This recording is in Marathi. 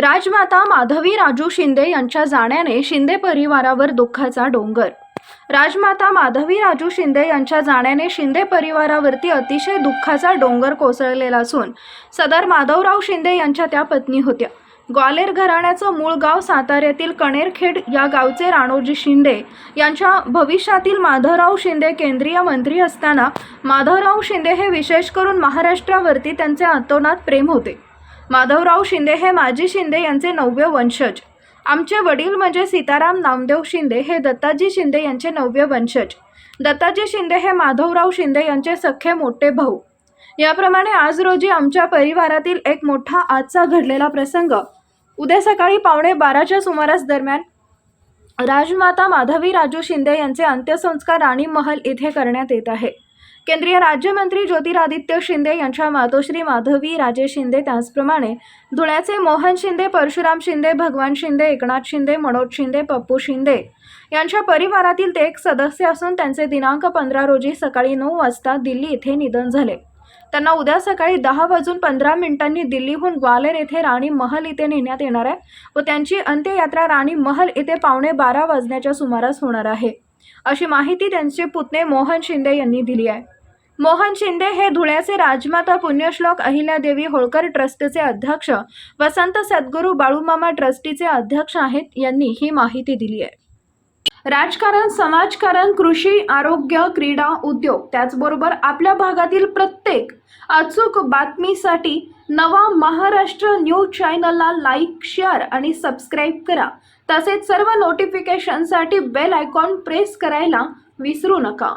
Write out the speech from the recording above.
राजमाता माधवी राजू शिंदे यांच्या जाण्याने शिंदे परिवारावर दुःखाचा डोंगर. राजमाता माधवी राजू शिंदे यांच्या जाण्याने शिंदे परिवारावरती अतिशय दुःखाचा डोंगर कोसळलेला असून सदर माधवराव शिंदे यांच्या त्या पत्नी होत्या. ग्वालेर घराण्याचं मूळ गाव साताऱ्यातील कणेरखेड या गावचे राणोजी शिंदे यांच्या भविष्यातील माधवराव शिंदे केंद्रीय मंत्री असताना माधवराव शिंदे हे विशेष करून महाराष्ट्रावरती त्यांचे अतोनात प्रेम होते. माधवराव शिंदे हे माजी शिंदे यांचे नववे वंशज. आमचे वडील म्हणजे सीताराम नामदेव शिंदे हे दत्ताजी शिंदे यांचे नववे वंशज. दत्ताजी शिंदे हे माधवराव शिंदे यांचे सख्खे मोठे भाऊ. याप्रमाणे आज रोजी आमच्या परिवारातील एक मोठा आजचा घडलेला प्रसंग. उद्या सकाळी पावणे बाराच्या सुमारास दरम्यान राजमाता माधवी राजू शिंदे यांचे अंत्यसंस्कार राणी महल येथे करण्यात येत आहे. केंद्रीय राज्यमंत्री ज्योतिरादित्य शिंदे यांच्या मातोश्री माधवी राजे शिंदे त्याचप्रमाणे धुळ्याचे मोहन शिंदे परशुराम शिंदे भगवान शिंदे एकनाथ शिंदे मनोज शिंदे पप्पू शिंदे यांच्या परिवारातील ते एक सदस्य असून त्यांचे दिनांक पंधरा रोजी सकाळी नऊ वाजता दिल्ली इथे निधन झाले. त्यांना उद्या सकाळी दहा वाजून पंधरा मिनिटांनी दिल्लीहून ग्वालेर येथे राणी महल इथे नेण्यात येणार आहे व त्यांची अंत्ययात्रा राणी महल इथे पावणे बारा वाजण्याच्या सुमारास होणार आहे. अशी माहिती त्यांचे पुतणे मोहन शिंदे यांनी दिली आहे. मोहन शिंदे हे धुळ्याचे राजमाता पुण्यश्लोक अहिल्यादेवी होळकर ट्रस्टचे अध्यक्ष. वसंत सद्गुरू बाळूमामा ट्रस्टीचे अध्यक्ष आहेत यांनी ही माहिती दिली आहे. राजकारण समाजकारण कृषी आरोग्य क्रीडा उद्योग त्याचबरोबर आपल्या भागातील प्रत्येक अचूक बातमीसाठी नवा महाराष्ट्र न्यूज चॅनलला लाईक शेअर आणि सबस्क्राईब करा. तसेच सर्व नोटिफिकेशनसाठी बेल आयकॉन प्रेस करायला विसरू नका.